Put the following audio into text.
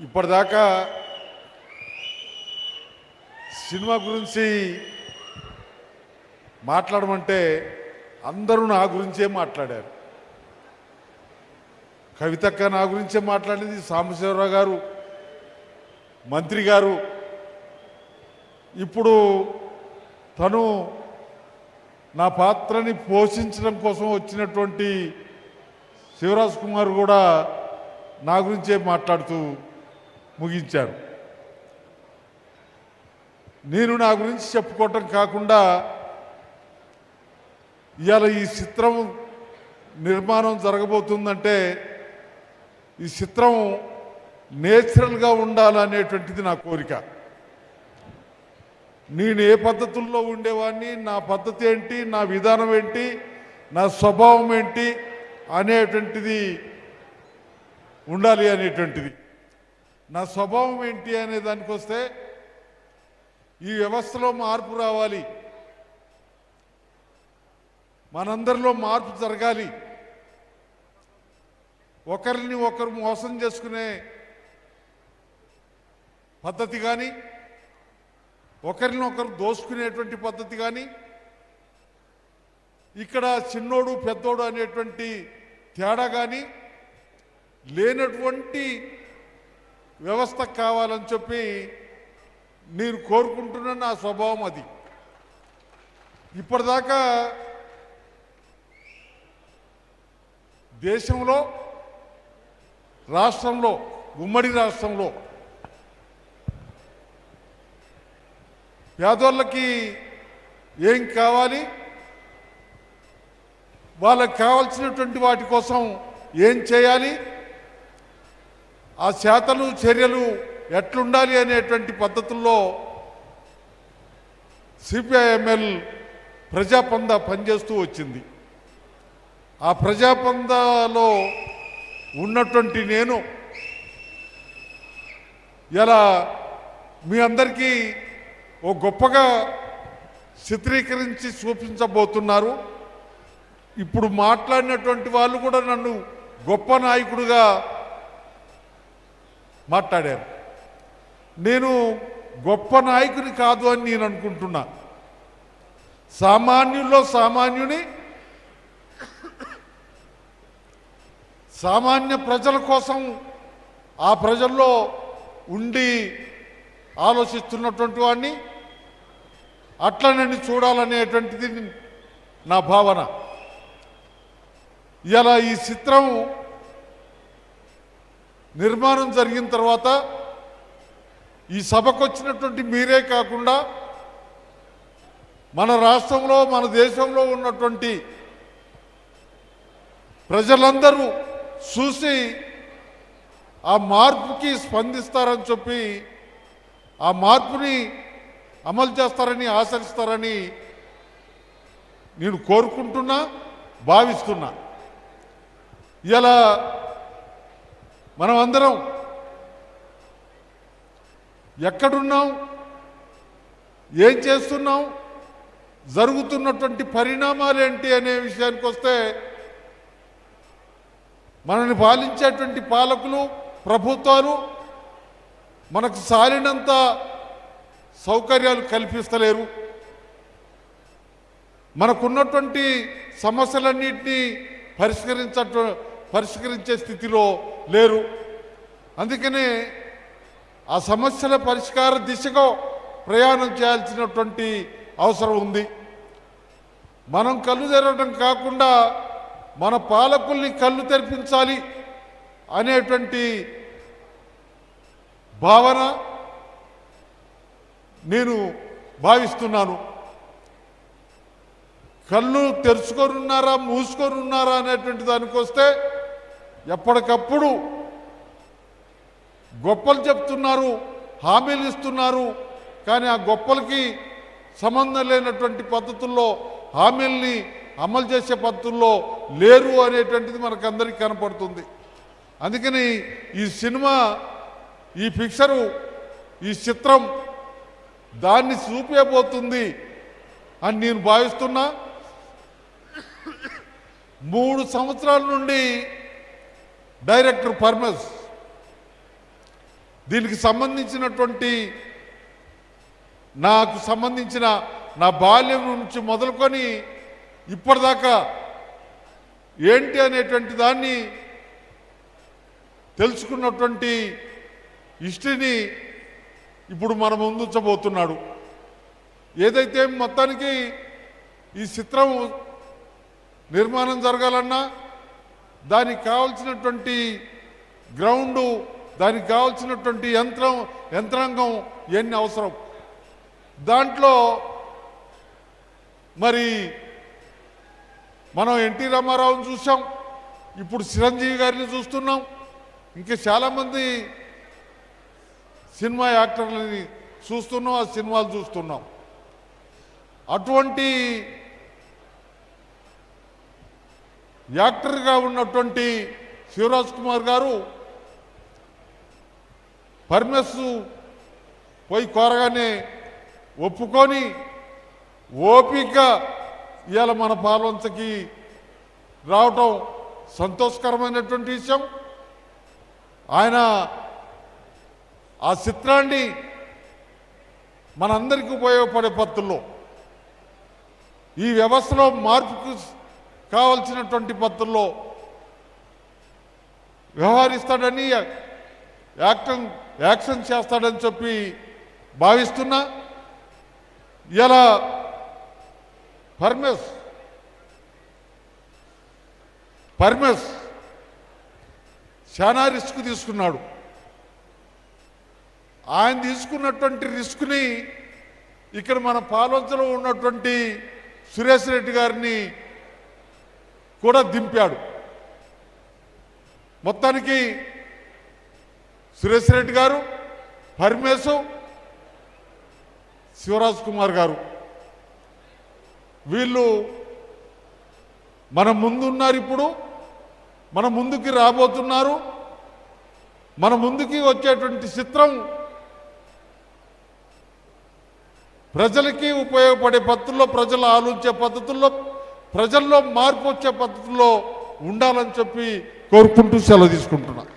ఇప్పటిదాకా సినిమా గురించి మాట్లాడమంటే అందరూ నా గురించే మాట్లాడారు. కవితక్క నా గురించే మాట్లాడింది సాంబశివరావు గారు మంత్రి గారు. ఇప్పుడు తను నా పాత్రని పోషించడం కోసం వచ్చినటువంటి శివరాజ్ కుమార్ కూడా నా గురించే మాట్లాడుతూ ముగించారు. నేను నా గురించి చెప్పుకోవటం కాకుండా ఇవాళ ఈ చిత్రం నిర్మాణం జరగబోతుందంటే ఈ చిత్రం నేచురల్గా ఉండాలనేటువంటిది నా కోరిక. నేను ఏ పద్ధతుల్లో ఉండేవాడిని నా పద్ధతి ఏంటి నా విధానం ఏంటి నా స్వభావం ఏంటి అనేటువంటిది ఉండాలి అనేటువంటిది. నా స్వభావం ఏంటి అనే దానికి వస్తే ఈ వ్యవస్థలో మార్పు రావాలి. మనందరిలో మార్పు జరగాలి. ఒకరిని ఒకరు మోసం చేసుకునే పద్ధతి కానీ ఒకరిని ఒకరు దోసుకునేటువంటి పద్ధతి కానీ ఇక్కడ చిన్నోడు పెద్దోడు అనేటువంటి తేడా కానీ లేనటువంటి వ్యవస్థ కావాలని చెప్పి నేను కోరుకుంటున్న నా స్వభావం అది. ఇప్పటిదాకా దేశంలో రాష్ట్రంలో ఉమ్మడి రాష్ట్రంలో పేదోళ్ళకి ఏం కావాలి వాళ్ళకి కావాల్సినటువంటి వాటి కోసం ఏం చేయాలి ఆ శాతలు చర్యలు ఎట్లుండాలి అనేటువంటి పద్ధతుల్లో సిపిఐఎంఎల్ ప్రజాపంద పనిచేస్తూ వచ్చింది. ఆ ప్రజాపందలో ఉన్నటువంటి నేను ఇలా మీ అందరికీ ఓ గొప్పగా చిత్రీకరించి చూపించబోతున్నారు. ఇప్పుడు మాట్లాడినటువంటి వాళ్ళు కూడా నన్ను గొప్ప నాయకుడిగా మాట్లాడారు. నేను గొప్ప నాయకుని కాదు అని నేను అనుకుంటున్నా. సామాన్యుల్లో సామాన్యుని సామాన్య ప్రజల కోసం ఆ ప్రజల్లో ఉండి ఆలోచిస్తున్నటువంటి వాడిని అట్లనని చూడాలనేటువంటిది నా భావన. ఇలా ఈ చిత్రం నిర్మాణం జరిగిన తర్వాత ఈ సభకు వచ్చినటువంటి మీరే కాకుండా మన రాష్ట్రంలో మన దేశంలో ఉన్నటువంటి ప్రజలందరూ చూసి ఆ మార్పుకి స్పందిస్తారని చెప్పి ఆ మార్పుని అమలు చేస్తారని ఆచరిస్తారని నేను కోరుకుంటున్నా భావిస్తున్నా. ఇలా మనం అందరం ఎక్కడున్నాం? ఏం చేస్తున్నాం? జరుగుతున్నటువంటి పరిణామాలు ఏంటి అనే విషయానికి వస్తే మనల్ని పాలించేటువంటి పాలకులు ప్రభుత్వాలు మనకు సాలినంత సౌకర్యాలు కల్పిస్తలేరు. మనకున్నటువంటి సమస్యలన్నింటినీ పరిష్కరించ పరిష్కరించే స్థితిలో లేరు. అందుకనే ఆ సమస్యల పరిష్కార దిశగా ప్రయాణం చేయాల్సినటువంటి అవసరం ఉంది. మనం కళ్ళు తెరవడం కాకుండా మన పాలకుల్ని కళ్ళు తెరిపించాలి అనేటువంటి భావన నేను భావిస్తున్నాను. కళ్ళు తెరుచుకొని ఉన్నారా మూసుకొని ఉన్నారా అనేటువంటి దానికి వస్తే ఎప్పటికప్పుడు గొప్పలు చెప్తున్నారు హామీలు ఇస్తున్నారు కానీ ఆ గొప్పలకి సంబంధం లేనటువంటి పద్ధతుల్లో హామీల్ని అమలు చేసే పద్ధతుల్లో లేరు అనేటువంటిది మనకు అందరికీ కనపడుతుంది. అందుకని ఈ సినిమా ఈ పిక్చరు ఈ చిత్రం దాన్ని చూపేబోతుంది అని నేను భావిస్తున్నా. మూడు సంవత్సరాల నుండి డైరెక్టర్ ఫర్మస్ దీనికి సంబంధించినటువంటి నాకు సంబంధించిన నా బాల్యం నుంచి మొదలుకొని ఇప్పటిదాకా ఏంటి అనేటువంటి దాన్ని తెలుసుకున్నటువంటి హిస్టరీని ఇప్పుడు మన ముందుంచబోతున్నాడు. ఏదైతే మొత్తానికి ఈ చిత్రం నిర్మాణం జరగాలన్నా దానికి కావాల్సినటువంటి గ్రౌండు దానికి కావాల్సినటువంటి యంత్రం యంత్రాంగం ఇవన్నీ అవసరం? దాంట్లో మరి మనం ఎన్టీ రామారావుని చూసాం ఇప్పుడు చిరంజీవి గారిని చూస్తున్నాం. ఇంకా చాలామంది సినిమా యాక్టర్లని చూస్తున్నాం ఆ సినిమాలు చూస్తున్నాం. అటువంటి యాక్టర్గా ఉన్నటువంటి శివరాజ్ కుమార్ గారు పర్మిస్ పోయి కోరగానే ఒప్పుకొని ఓపిక ఇవాళ మన పాల్వంచకి రావటం సంతోషకరమైనటువంటి విషయం. ఆయన ఆ చిత్రాన్ని మనందరికీ ఉపయోగపడే పద్ధతుల్లో ఈ వ్యవస్థలో మార్పుకు కావలసినటువంటి పద్ధతుల్లో వ్యవహరిస్తాడని యాక్షన్ యాక్షన్ చేస్తాడని చెప్పి భావిస్తున్నా. ఇలా పర్మెస్ పర్మెస్ చాలా రిస్క్ తీసుకున్నాడు. ఆయన తీసుకున్నటువంటి రిస్క్ని ఇక్కడ మన పాలవంచలో ఉన్నటువంటి సురేష్ రెడ్డి గారిని కూడా దింపాడు. మొత్తానికి సురేష్ రెడ్డి గారు పరమేశు శివరాజ్ కుమార్ గారు. వీళ్ళు మన ముందున్నారు ఇప్పుడు మన ముందుకి రాబోతున్నారు మన ముందుకి వచ్చేటువంటి చిత్రం ప్రజలకి ఉపయోగపడే పద్ధతుల్లో ప్రజలు ఆలోచించే పద్ధతుల్లో ప్రజల్లో మార్పు వచ్చే పద్ధతిలో ఉండాలని చెప్పి కోరుకుంటూ సెలవు తీసుకుంటున్నాను